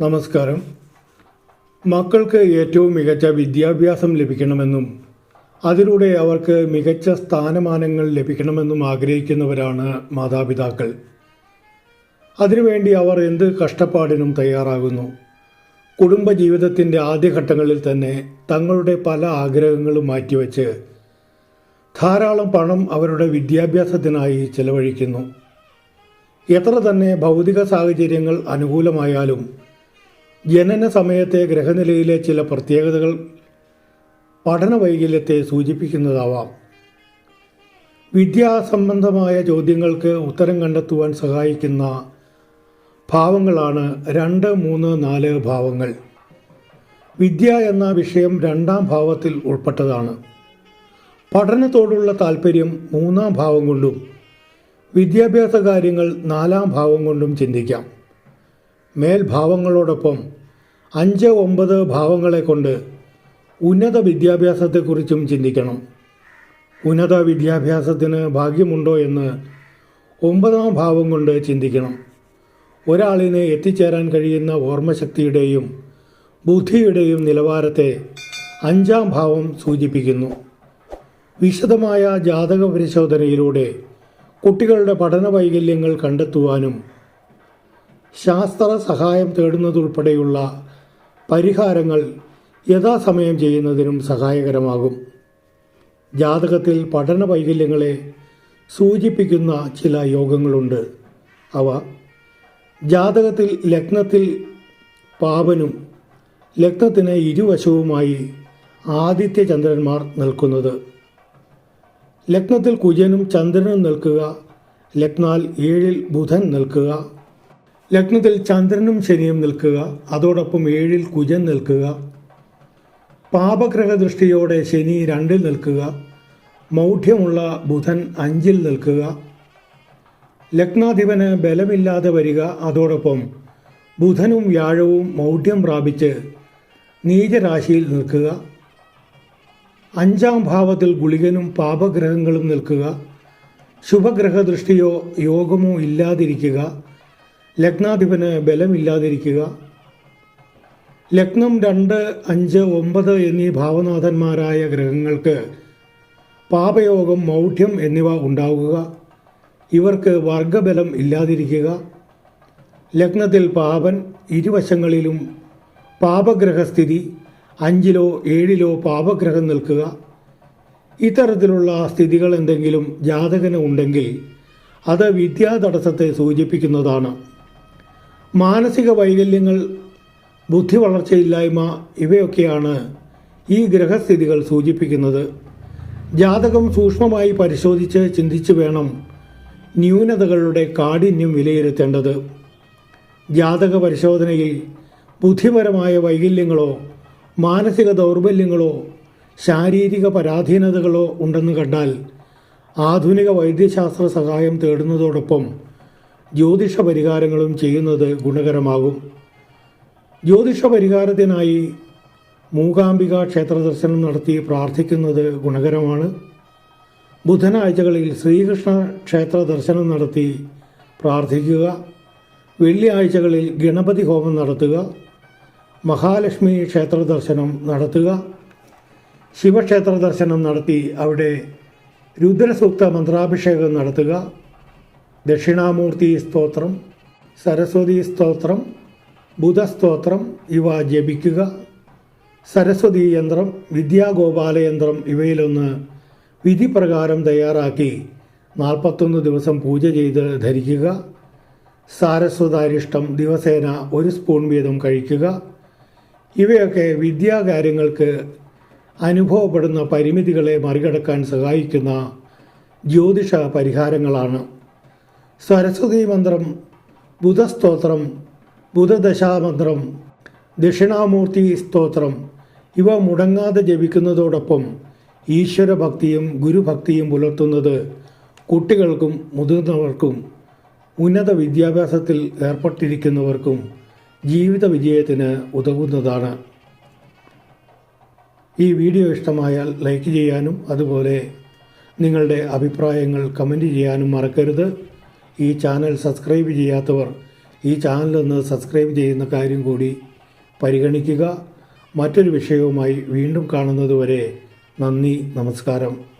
നമസ്കാരം. മക്കൾക്ക് ഏറ്റവും മികച്ച വിദ്യാഭ്യാസം ലഭിക്കണമെന്നും അതിലൂടെ അവർക്ക് മികച്ച സ്ഥാനമാനങ്ങൾ ലഭിക്കണമെന്നും ആഗ്രഹിക്കുന്നവരാണ് മാതാപിതാക്കൾ. അതിനുവേണ്ടി അവർ എന്ത് കഷ്ടപ്പാടിനും തയ്യാറാകുന്നു. കുടുംബജീവിതത്തിന്റെ ആദ്യഘട്ടങ്ങളിൽ തന്നെ തങ്ങളുടെ പല ആഗ്രഹങ്ങളും മാറ്റിവെച്ച് ധാരാളം പണം അവരുടെ വിദ്യാഭ്യാസത്തിനായി ചെലവഴിക്കുന്നു. എത്ര തന്നെ ഭൗതിക സാഹചര്യങ്ങൾ അനുകൂലമായാലും ജനന സമയത്തെ ഗ്രഹനിലയിലെ ചില പ്രത്യേകതകൾ പഠന വൈകല്യത്തെ സൂചിപ്പിക്കുന്നതാവാം. വിദ്യാസംബന്ധമായ ചോദ്യങ്ങൾക്ക് ഉത്തരം കണ്ടെത്തുവാൻ സഹായിക്കുന്ന ഭാവങ്ങളാണ് രണ്ട് മൂന്ന് നാല് ഭാവങ്ങൾ. വിദ്യ എന്ന വിഷയം രണ്ടാം ഭാവത്തിൽ ഉൾപ്പെട്ടതാണ്. പഠനത്തോടുള്ള താല്പര്യം മൂന്നാം ഭാവം കൊണ്ടും വിദ്യാഭ്യാസ കാര്യങ്ങൾ നാലാം ഭാവം കൊണ്ടും ചിന്തിക്കാം. മേൽഭാവങ്ങളോടൊപ്പം അഞ്ച് ഒമ്പത് ഭാവങ്ങളെ കൊണ്ട് ഉന്നത വിദ്യാഭ്യാസത്തെക്കുറിച്ചും ചിന്തിക്കണം. ഉന്നത വിദ്യാഭ്യാസത്തിന് ഭാഗ്യമുണ്ടോ എന്ന് ഒമ്പതാം ഭാവം കൊണ്ട് ചിന്തിക്കണം. ഒരാളിന് എത്തിച്ചേരാൻ കഴിയുന്ന ഓർമ്മശക്തിയുടെയും ബുദ്ധിയുടെയും നിലവാരത്തെ അഞ്ചാം ഭാവം സൂചിപ്പിക്കുന്നു. വിശദമായ ജാതക പരിശോധനയിലൂടെ കുട്ടികളുടെ പഠന വൈകല്യങ്ങൾ കണ്ടെത്തുവാനും ശാസ്ത്ര സഹായം തേടുന്നതുൾപ്പെടെയുള്ള പരിഹാരങ്ങൾ യഥാസമയം ചെയ്യുന്നതിനും സഹായകരമാകും. ജാതകത്തിൽ പഠന വൈകല്യങ്ങളെ സൂചിപ്പിക്കുന്ന ചില യോഗങ്ങളുണ്ട്. അവ ജാതകത്തിൽ ലഗ്നത്തിൽ പാപനും ലഗ്നത്തിന് ഇരുവശവുമായി ആദിത്യ ചന്ദ്രന്മാർ നിൽക്കുന്നത്. ലഗ്നത്തിൽ കുജനും ചന്ദ്രനും നിൽക്കുക ലഗ്നാൽ ഏഴിൽ ബുധൻ നിൽക്കുക ലഗ്നത്തിൽ ചന്ദ്രനും ശനിയും നിൽക്കുക അതോടൊപ്പം ഏഴിൽ കുജൻ നിൽക്കുക. പാപഗ്രഹ ദൃഷ്ടിയോടെ ശനി രണ്ടിൽ നിൽക്കുക. മൗഢ്യമുള്ള ബുധൻ അഞ്ചിൽ നിൽക്കുക. ലഗ്നാധിപന് ബലമില്ലാതെ വരിക അതോടൊപ്പം ബുധനും വ്യാഴവും മൗഢ്യം പ്രാപിച്ച് നീചരാശിയിൽ നിൽക്കുക. അഞ്ചാം ഭാവത്തിൽ ഗുളികനും പാപഗ്രഹങ്ങളും നിൽക്കുക. ശുഭഗ്രഹ ദൃഷ്ടിയോ യോഗമോ ഇല്ലാതിരിക്കുക. ലഗ്നാധിപന് ബലമില്ലാതിരിക്കുക. ലഗ്നം രണ്ട് അഞ്ച് ഒമ്പത് എന്നീ ഭാവനാഥന്മാരായ ഗ്രഹങ്ങൾക്ക് പാപയോഗം മൗഢ്യം എന്നിവ ഉണ്ടാവുക. ഇവർക്ക് വർഗബലം ഇല്ലാതിരിക്കുക. ലഗ്നത്തിൽ പാപൻ ഇരുവശങ്ങളിലും പാപഗ്രഹസ്ഥിതി അഞ്ചിലോ ഏഴിലോ പാപഗ്രഹം നിൽക്കുക. ഇത്തരത്തിലുള്ള സ്ഥിതികൾ എന്തെങ്കിലും ജാതകന് ഉണ്ടെങ്കിൽ അത് വിദ്യാതടസ്സത്തെ സൂചിപ്പിക്കുന്നതാണ്. മാനസിക വൈകല്യങ്ങൾ ബുദ്ധി വളർച്ചയില്ലായ്മ ഇവയൊക്കെയാണ് ഈ ഗ്രഹസ്ഥിതികൾ സൂചിപ്പിക്കുന്നത്. ജാതകം സൂക്ഷ്മമായി പരിശോധിച്ച് ചിന്തിച്ചു വേണം ന്യൂനതകളുടെ കാഠിന്യം വിലയിരുത്തേണ്ടത്. ജാതക പരിശോധനയിൽ ബുദ്ധിപരമായ വൈകല്യങ്ങളോ മാനസിക ദൗർബല്യങ്ങളോ ശാരീരിക പരാധീനതകളോ ഉണ്ടെന്ന് കണ്ടാൽ ആധുനിക വൈദ്യശാസ്ത്ര സഹായം തേടുന്നതോടൊപ്പം ജ്യോതിഷ പരിഹാരങ്ങളും ചെയ്യുന്നത് ഗുണകരമാകും. ജ്യോതിഷ പരിഹാരത്തിനായി മൂകാംബിക ക്ഷേത്ര ദർശനം നടത്തി പ്രാർത്ഥിക്കുന്നത് ഗുണകരമാണ്. ബുധനാഴ്ചകളിൽ ശ്രീകൃഷ്ണ ക്ഷേത്ര ദർശനം നടത്തി പ്രാർത്ഥിക്കുക. വെള്ളിയാഴ്ചകളിൽ ഗണപതി ഹോമം നടത്തുക. മഹാലക്ഷ്മി ക്ഷേത്ര ദർശനം നടത്തുക. ശിവക്ഷേത്ര ദർശനം നടത്തി അവിടെ രുദ്രസൂക്ത മന്ത്രാഭിഷേകം നടത്തുക. ദക്ഷിണാമൂർത്തി സ്തോത്രം സരസ്വതി സ്തോത്രം ബുധസ്തോത്രം ഇവ ജപിക്കുക. സരസ്വതി യന്ത്രം വിദ്യാഗോപാല യന്ത്രം ഇവയിലൊന്ന് വിധിപ്രകാരം തയ്യാറാക്കി നാൽപ്പത്തൊന്ന് ദിവസം പൂജ ചെയ്ത് ധരിക്കുക. സാരസ്വതാരിഷ്ടം ദിവസേന ഒരു സ്പൂൺ വീതം കഴിക്കുക. ഇവയൊക്കെ വിദ്യാകാര്യങ്ങൾക്ക് അനുഭവപ്പെടുന്ന പരിമിതികളെ മറികടക്കാൻ സഹായിക്കുന്ന ജ്യോതിഷ പരിഹാരങ്ങളാണ്. സരസ്വതി മന്ത്രം ബുധസ്തോത്രം ബുധദശാമന്ത്രം ദക്ഷിണാമൂർത്തി സ്തോത്രം ഇവ മുടങ്ങാതെ ജപിക്കുന്നതോടൊപ്പം ഈശ്വരഭക്തിയും ഗുരുഭക്തിയും പുലർത്തുന്നത് കുട്ടികൾക്കും മുതിർന്നവർക്കും ഉന്നത വിദ്യാഭ്യാസത്തിൽ ഏർപ്പെട്ടിരിക്കുന്നവർക്കും ജീവിത വിജയത്തിന് ഉതകുന്നതാണ്. ഈ വീഡിയോ ഇഷ്ടമായാൽ ലൈക്ക് ചെയ്യാനും അതുപോലെ നിങ്ങളുടെ അഭിപ്രായങ്ങൾ കമന്റ് ചെയ്യാനും മറക്കരുത്. ഈ ചാനൽ സബ്സ്ക്രൈബ് ചെയ്യാത്തവർ ഈ ചാനൽ ഒന്ന് സബ്സ്ക്രൈബ് ചെയ്യുന്ന കാര്യം കൂടി പരിഗണിക്കുക. മറ്റൊരു വിഷയവുമായി വീണ്ടും കാണുന്നതുവരെ നന്ദി നമസ്കാരം.